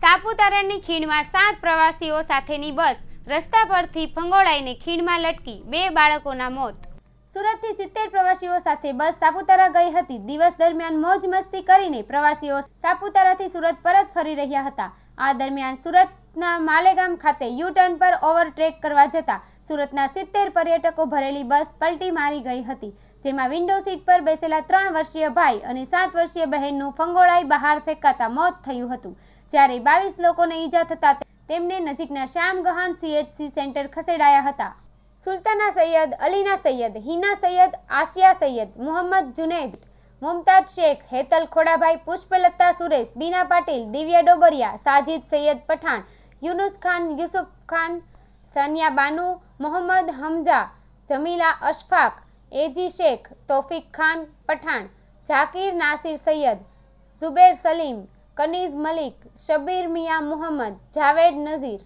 સાપુતારાની ખીણમાં સાત પ્રવાસીઓ સાથેની બસ રસ્તા પરથી ફંગોળાઈને ખીણમાં લટકી બે બાળકોના મોત. સુરતથી સિત્તેર પ્રવાસીઓ સાથે બસ સાપુતારા ગઈ હતી. દિવસ દરમિયાન મોજ મસ્તી કરીને પ્રવાસીઓ સાપુતારાથી સુરત પરત ફરી રહ્યા હતા. આ દરમિયાન સુરતના માલેગામ ખાતે યુ ટર્ન પર ઓવરટેક કરવા જતા સુરતના સિત્તેર પર્યટકો ભરેલી બસ પલટી મારી ગઈ હતી, જેમાં વિન્ડો સીટ પર બેસેલા ત્રણ વર્ષીય ભાઈ અને સાત વર્ષીય બહેનનું ફંગોળાઈ બહાર ફેંકાતા મોત થયું હતું. જ્યારે બાવીસ લોકોને ઈજા થતા તેમને નજીકના શ્યામ ગહાન સીએચસી સેન્ટર ખસેડાયા હતા. સુલતાના સૈયદ, અલીના સૈયદ, હિના સૈયદ, આસિયા સૈયદ, મુહમ્મદ જુનેદ, મુમતાજ શેખ, હેતલ ખોડાભાઈ, પુષ્પલતા સુરેશ, બીના પાટીલ, દિવ્યા ડોબરિયા, સાજિદ સૈયદ પઠાણ યુનુસ ખાન, યુસુફ ખાન, સનિયા બાનુ, મોહમ્મદ હમઝા, જમીલા અશફાક, એજી શેખ, તોફિક ખાન પઠાણ ઝાકીર નાસિર સૈયદ, ઝુબેર સલીમ, કનીઝ મલિક, શબીર મિયા મુહમ્મદ, જાવેદ નઝીર.